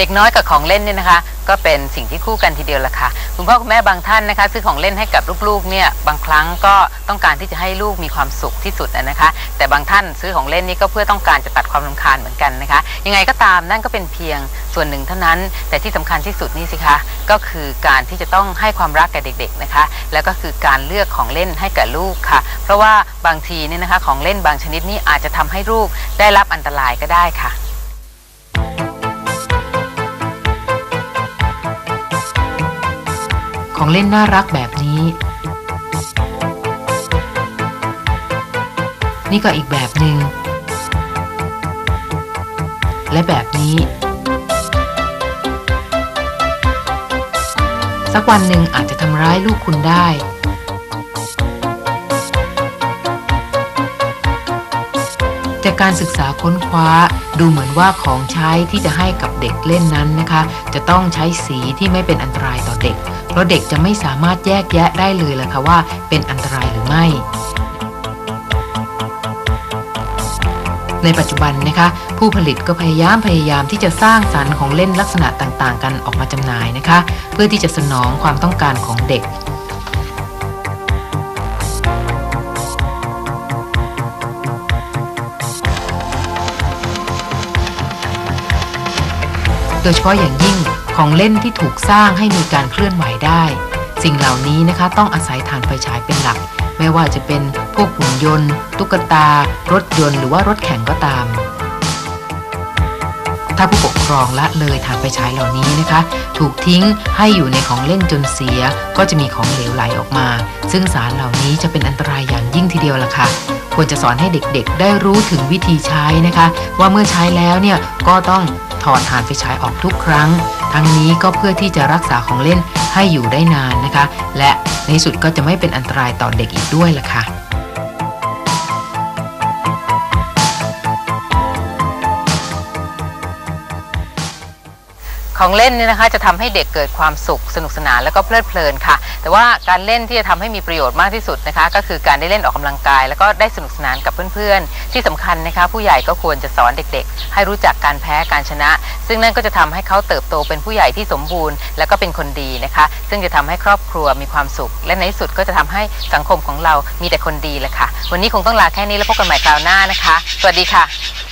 เด็กน้อยกับของเล่นเนี่ยนะคะ ก็เป็นสิ่งที่คู่กันทีเดียวละค่ะ คุณพ่อคุณแม่บางท่านนะคะ ซื้อของเล่นให้กับลูกๆเนี่ยบางครั้งก็ต้องการที่จะให้ลูกมีความสุขที่สุดนะนะคะ แต่บางท่านซื้อของเล่นนี่ก็เพื่อต้องการจะตัดความรำคาญเหมือนกันนะคะ ยังไงก็ตามนั่นก็เป็นเพียงส่วนหนึ่งเท่านั้น แต่ที่สำคัญที่สุดนี่สิคะก็คือการที่จะต้องให้ความรักแก่เด็ก ๆนะคะ แล้วก็คือการเลือกของเล่นให้กับลูกค่ะ เพราะว่าบางทีเนี่ยนะคะของเล่นบางชนิดนี่อาจจะทำให้ลูกได้รับอันตรายก็ได้ค่ะ ของเล่นน่ารักแบบนี้ นี่ก็อีกแบบหนึง่งและแบบนี้ สักวันหนึ่งอาจจะทำร้ายลูกคุณได้จากการศึกษาค้นคว้าดูเหมือนว่าของใช้ที่จะให้กับเด็กเล่นนั้นนะคะ จะต้องใช้สีที่ไม่เป็นอันตรายต่อเด็ก เพราะเด็กจะไม่สามารถแยกแยะได้เลยล่ะค่ะว่าเป็นอันตรายหรือไม่ ในปัจจุบันนะคะ ผู้ผลิตก็พยายามพยายามที่จะสร้างสรรค์ของเล่นลักษณะต่างๆ กันออกมาจำหน่ายนะคะ เพื่อที่จะสนองความต้องการของเด็กโดยเฉพาะอย่างยิ่ง ของเล่นที่ถูกสร้างให้มีการเคลื่อนไหวได้ สิ่งเหล่านี้นะคะต้องอาศัยถ่านไฟฉายเป็นหลัก ไม่ว่าจะเป็นพวกหุ่นยนต์ ตุ๊กตา รถยนต์หรือว่ารถแข่งก็ตาม ถ้าผู้ปกครองละเลยถ่านไฟฉายเหล่านี้นะคะ ถูกทิ้งให้อยู่ในของเล่นจนเสีย ก็จะมีของเหลวไหลออกมา ซึ่งสารเหล่านี้จะเป็นอันตรายอย่างยิ่งทีเดียวล่ะค่ะควรจะสอนให้เด็กๆ ได้รู้ถึงวิธีใช้นะคะ ว่าเมื่อใช้แล้วเนี่ยก็ต้อง ถอดฐานไฟฉายออกทุกครั้ง ทั้งนี้ก็เพื่อที่จะรักษาของเล่นให้อยู่ได้นานนะคะ และในสุดก็จะไม่เป็นอันตรายต่อเด็กอีกด้วยล่ะค่ะ ของเล่นเนี่ยนะคะจะทำให้เด็กเกิดความสุขสนุกสนานแล้วก็เพลิดเพลินค่ะ แต่ว่าการเล่นที่จะทำให้มีประโยชน์มากที่สุดนะคะ ก็คือการได้เล่นออกกำลังกาย แล้วก็ได้สนุกสนานกับเพื่อนๆ ที่สำคัญนะคะผู้ใหญ่ก็ควรจะสอนเด็กๆ ให้รู้จักการแพ้การชนะ ซึ่งนั่นก็จะทำให้เขาเติบโตเป็นผู้ใหญ่ที่สมบูรณ์ แล้วก็เป็นคนดีนะคะ ซึ่งจะทำให้ครอบครัวมีความสุข และในที่สุดก็จะทำให้สังคมของเรามีแต่คนดีแหละค่ะ วันนี้คงต้องลาแค่นี้แล้วพบกันใหม่คราวหน้านะคะ สวัสดีค่ะ